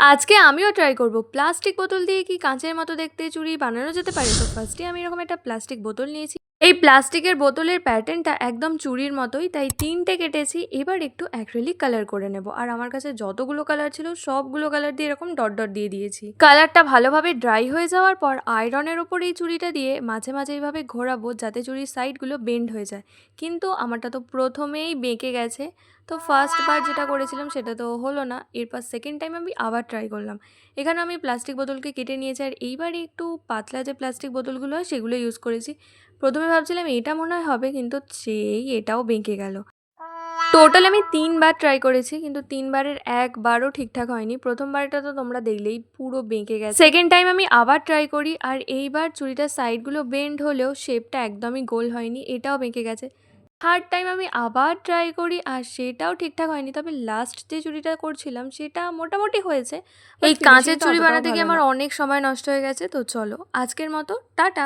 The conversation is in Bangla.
আজকে আমিও ট্রাই করব। প্লাস্টিক বোতল দিয়ে কি কাঁচের মতো দেখতে চুড়ি বানানো যেতে পারে? তো ফার্স্টে আমি এরকম একটা প্লাস্টিক বোতল নিয়েছি। এই প্লাস্টিকের বোতলের প্যাটার্নটা একদম চুড়ির মতোই, তাই তিনটে কেটেছি, এবার একটু অ্যাক্রেলিক কালার করে নেব। আর আমার কাছে যতগুলো কালার ছিল, সবগুলো কালার দিয়ে এরকম ডট ডট দিয়ে দিয়েছি। কালারটা ভালোভাবে ড্রাই হয়ে যাওয়ার পর আয়রনের ওপর এই চুড়িটা দিয়ে মাঝে মাঝে এইভাবে ঘোরাবো, যাতে চুড়ির সাইডগুলো বেন্ড হয়ে যায়। কিন্তু আমারটা তো প্রথমেই বেঁকে গেছে। তো ফার্স্ট বার যেটা করেছিলাম, সেটা তো হলো না। এরপর সেকেন্ড টাইম আমি আবার ট্রাই করলাম। এখানে আমি প্লাস্টিক বোতলকে কেটে নিয়েছি, আর এইবার একটু পাতলা যে প্লাস্টিক বোতলগুলো হয়, সেগুলো ইউজ করেছি। প্রথমে ভাবছিলাম এটা মনে হয় হবে কিন্তু সেই এটাও বেঁকে গেল। টোটাল আমি তিনবার ট্রাই করেছি কিন্তু তিনবারের একবারও ঠিকঠাক হয়নি। প্রথমবারটা তো তোমরা দেখলেই পুরো বেঁকে গেছে। সেকেন্ড টাইম আমি আবার ট্রাই করি আর এইবার চুড়িটার সাইডগুলো বেন্ড হলেও শেপটা একদমই গোল হয়নি এটাও বেঁকে গেছে। থার্ড টাইম আমি আবার ট্রাই করি আর সেটাও ঠিকঠাক হয়নি। তবে লাস্ট যে চুড়িটা করছিলাম সেটা মোটামুটি হয়েছে এই কাঁচের চুড়ি বানাতে গিয়ে আমার অনেক সময় নষ্ট হয়ে গেছে তো চলো আজকের মতো টাটা।